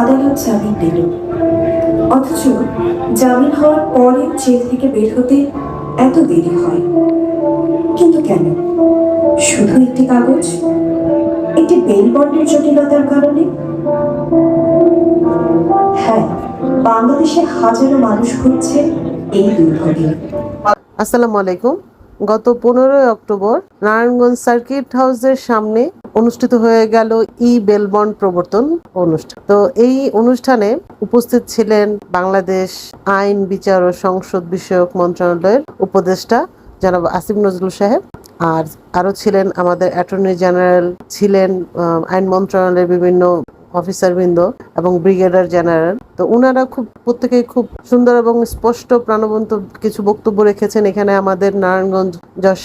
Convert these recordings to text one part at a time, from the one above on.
আদালত জামিন দিল। অথচ জামিন হওয়ার পরে জেল থেকে বের হতে এত দেরি হয়। কিন্তু কেন? শুধু একটি কাগজ? একটি বেল বন্ডের জটিলতার কারণে? হ্যাঁ বাংলাদেশে হাজারো মানুষ ঘুরছে এই দুর্ভোগে আসসালামু আলাইকুম। গত পনেরোই অক্টোবর নারায়ণগঞ্জ সার্কিট হাউসের সামনে অনুষ্ঠিত হয়ে গেল ই বেলবন্ড প্রবর্তন অনুষ্ঠান। তো এই অনুষ্ঠানে উপস্থিত ছিলেন বাংলাদেশ আইন, বিচার ও সংসদ বিষয়ক মন্ত্রণালয়ের উপদেষ্টা জনাব আসিফ নজরুল সাহেব আর আরও ছিলেন আমাদের অ্যাটর্নি জেনারেল ছিলেন আইন মন্ত্রণালয়ের বিভিন্ন অফিসারবৃন্দ এবং ব্রিগেডার জেনারেল তো ওনারা খুব, প্রত্যেকেই খুব সুন্দর এবং স্পষ্ট প্রাণবন্ত কিছু বক্তব্য রেখেছেন। এখানে আমাদের নারায়ণগঞ্জ জজ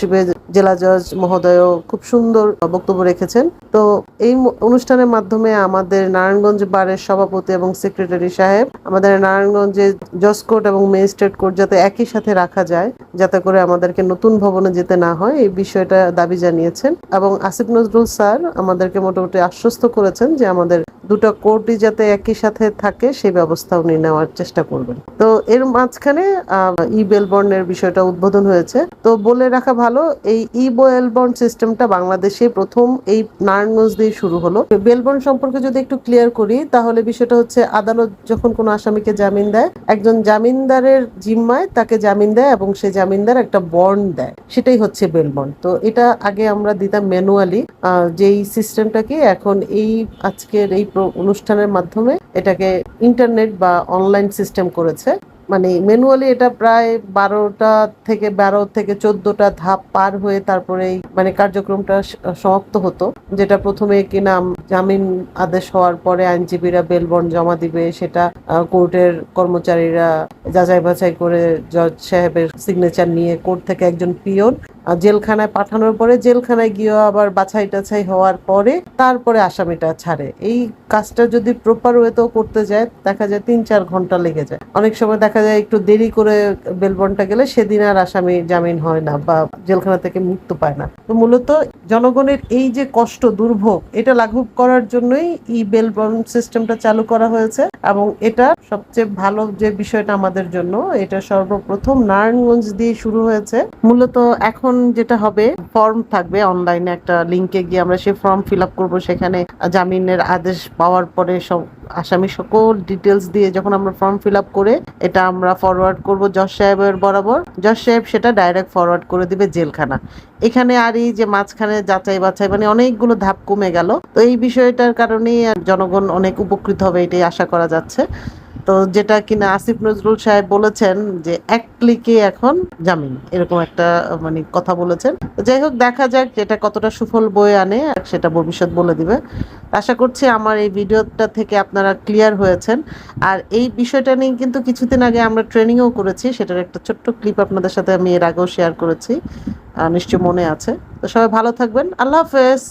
জেলা জজ মহোদয়ও খুব সুন্দর বক্তব্য রেখেছেন। তো এই অনুষ্ঠানের মাধ্যমে আমাদের নারায়ণগঞ্জ বারের সভাপতি এবং সেক্রেটারি সাহেব, আমাদের নারায়ণগঞ্জে জজ কোর্ট এবং ম্যাজিস্ট্রেট কোর্ট যাতে একই সাথে রাখা যায়, যাতে করে আমাদেরকে নতুন ভবনে যেতে না হয়, এই বিষয়টা দাবি জানিয়েছেন। এবং আসিফ নজরুল স্যার আমাদেরকে মোটামুটি আশ্বস্ত করেছেন যে আমাদের দুটো কোর্টই যাতে একই সাথে থাকে, সেই ব্যবস্থা উনি নেওয়ার চেষ্টা করবেন। তো এর মাঝখানে ই বেলবর্নের বিষয়টা উদ্বোধন হয়েছে। তো বলে রাখা ভালো, এই ই বেলবর্ন সিস্টেমটা বাংলাদেশে প্রথম এই নারায়ণগঞ্জ দিয়ে শুরু হলো। বেলবর্ন সম্পর্কে যদি একটু ক্লিয়ার করি, তাহলে বিষয়টা হচ্ছে, আদালত যখন কোনো আসামিকে জামিন দেয়, একজন জামিনদারের জিম্মায় তাকে জামিন দেয় এবং সে জামিনদার একটা বন্ড দেয়। সেটাই হচ্ছে বেলবন্ড তো এটা আগে আমরা দিতাম ম্যানুয়ালি যেই সিস্টেমটাকে এখন এই আজকের এই অনুষ্ঠানের মাধ্যমে এটাকে ইন্টারনেট বা অনলাইন সিস্টেম করেছে। মানে ম্যানুয়ালি এটা প্রায় বারোটা থেকে বারো থেকে চোদ্দটা ধাপ পার হয়ে তারপরে মানে কার্যক্রমটা সমাপ্ত হতো, যেটা প্রথমে কিনা জামিন আদেশ হওয়ার পরে আইনজীবীরা বেলবন্ড জমা দিবে, সেটা কোর্টের কর্মচারীরা যাচাই বাছাই করে জজ সাহেবের সিগনেচার নিয়ে কোর্ট থেকে একজন পিয়ন জেলখানায় পাঠানোর পরে জেলখানায় গিয়ে আবার বাছাই টাছাই হওয়ার পরে তারপরে আসামিটা ছাড়ে। এই কাজটা যদি প্রপার ওয়েতেও করতে যায়, দেখা যায় তিন চার ঘণ্টা লেগে যায়। অনেক সময় দেখা যায় একটু দেরি করে বেলবনটা গেলে সেদিন আর আসামি জামিন হয় না বা জেলখানা থেকে মুক্ত পায় না। তো মূলত জনগণের এই যে কষ্ট দুর্ভোগ, এটা লাঘব করার জন্যই ই বেলবন সিস্টেমটা চালু করা হয়েছে এবং এটা সবচেয়ে ভালো যে বিষয়টা আমাদের জন্য, এটা সর্বপ্রথম নারায়ণগঞ্জ দিয়ে শুরু হয়েছে। মূলত এখন যেটা হবে ফর্ম থাকবে অনলাইনে একটা লিংকে গিয়ে আমরা সেই ফর্ম ফিল আপ করব। সেখানে জামিনের আদেশ পাওয়ার পরে সব আসামি সকল ডিটেলস দিয়ে যখন আমরা ফর্ম ফিল আপ করে এটা আমরা ফরওয়ার্ড করব জজ সাহেবের বরাবর। জজ সাহেব সেটা ডাইরেক্ট ফরওয়ার্ড করে দিবে জেলখানা। এখানে আর এই যে মাঝখানে যাচাই বাছাই মানে অনেকগুলো ধাপ কমে গেল। তো এই বিষয়টার কারণেই জনগণ অনেক উপকৃত হবে এটাই আশা করা যাচ্ছে। তো যেটা কিনা আসিফ নজরুল সাহেব বলেছেন যে এক ক্লিকে এখন জামিন, এরকম একটা মানে কথা বলেছেন। যাই হোক, দেখা যাক যেটা কতটা সুফল বয়ে আনে সেটা ভবিষ্যৎ বলে দিবে। আশা করছি আমার এই ভিডিওটা থেকে আপনারা ক্লিয়ার হয়েছেন। আর এই বিষয়টা নিয়ে কিন্তু কিছুদিন আগে আমরা ট্রেনিংও করেছি, সেটার একটা ছোট্ট ক্লিপ আপনাদের সাথে আমি এর আগেও শেয়ার করেছি। নিশ্চয় মনে আছে। তো সবাই ভালো থাকবেন। আল্লাহ হাফেজ।